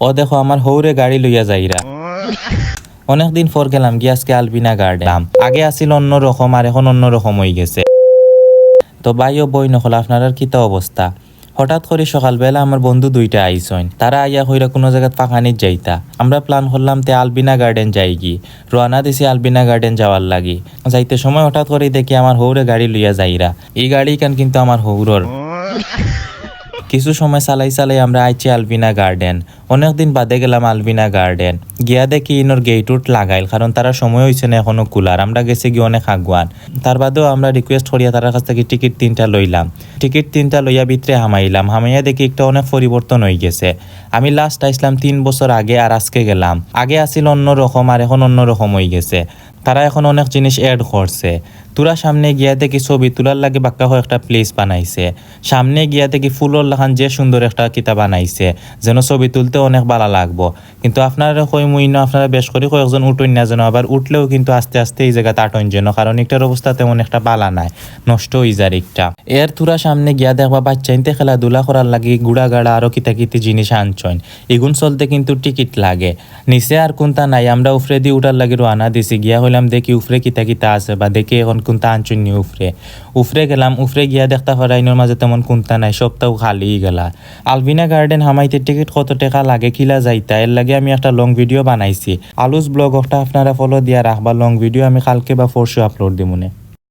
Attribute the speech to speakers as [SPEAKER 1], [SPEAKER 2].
[SPEAKER 1] ও দেখো আমার হৌরে গাড়ি লইয়া যাইরা অনেকদিন পর গেলাম গিয়ে আজকে আলবিনা গার্ডেন আগে আসিল অন্য রকম আর এখন অন্য রকম হয়ে গেছে। তো ভাই ও বই নকল আপনার আর কিতা অবস্থা হঠাৎ করে সকালবেলা আমার বন্ধু দুইটা আইসইন তারা আইয়া হইরা কোনো জায়গায় পাকানিত যাইতা। আমরা প্ল্যান করলাম তে আলবিনা গার্ডেন যাই কি রোয়ানা দিছি আলবিনা গার্ডেন যাওয়ার লাগি। যাইতে সময় হঠাৎ করে দেখি আমার হৌরে গাড়ি লইয়া যাইরা এই গাড়ি কান কিন্তু আমার হৌরর কিছু সময় চালাই চালাই আমরা আইছি আলবিনা গার্ডেন অনেকদিন বাদে গেলাম আলবিনা গার্ডেন। গিয়া দেখি ইনোর গেইটুট লাগাইল, কারণ তারা সময় হয়েছে না এখনও কুলার। আমরা গেছি গিয়ে অনেক আগুয়ান। তার বাদেও আমরা রিকোয়েস্ট করিয়া তার কাছ থেকে টিকিট তিনটা লইলাম। টিকিট তিনটা লইয়া ভিতরে হামাইলাম। হামাইয়া দেখি একটা অনেক পরিবর্তন হয়ে গেছে। আমি লাস্ট আইসলাম তিন বছর আগে আর আজকে গেলাম। আগে আসিল অন্য রকম, আর এখন অন্য রকম হয়ে গেছে। তারা এখন অনেক জিনিস অ্যাড করছে। তোরা সামনে গিয়া দেখি ছবি তোলার লাগে বাক্কা একটা প্লেস বানাইছে। সামনে গিয়া দেখি ফুলর লাখান যে সুন্দর একটা কিতা বানাইছে। যেন ছবি তুলতে অনেক বালা লাগবো। কিন্তু আপনারা কই মুই না, আপনারা বেশ করে কয়েকজন উঠুন না যেন, আবার উঠলেও কিন্তু আস্তে আস্তে এই জায়গা তাটন যেন, কারণ একটার অবস্থা তেমন একটা বালা নাই, নষ্ট হয়ে যায় একটা। এর তোরা সামনে গিয়া দেখবা বাচ্চা ইনতে খেলাধুলা করার লাগে গুড়া গাড়া আরও কিতা কিতি জিনিস আনছইন। এগুন চলতে কিন্তু টিকিট লাগে। নিচে আর কোনটা নাই, আমরা উফরে দিয়ে উঠার লাগে রোয়ানা দিছি, গিয়া হইলাম দেখি উফরে কিতা কিতা আছে, বা দেখি এখন কোনটা আনছুন নি উফরে। উফরে গেলাম, উফরে গিয়া দেখতে হরাইনোর মাঝে তেমন কোনটা নাই, সপ্তাহ খালি গেলা। আলবিনা গার্ডেন হামাইতে টিকিট কত টাকা লাগে কিলা যাইতা, এর লাগে আমি একটা লং ভিডিও বানাইছি। আলুস ব্লগ একটা আপনারা ফলো দিয়া রাখবা লং ভিডিও আমি কালকে বা পরশু আপলোড দিমুনে।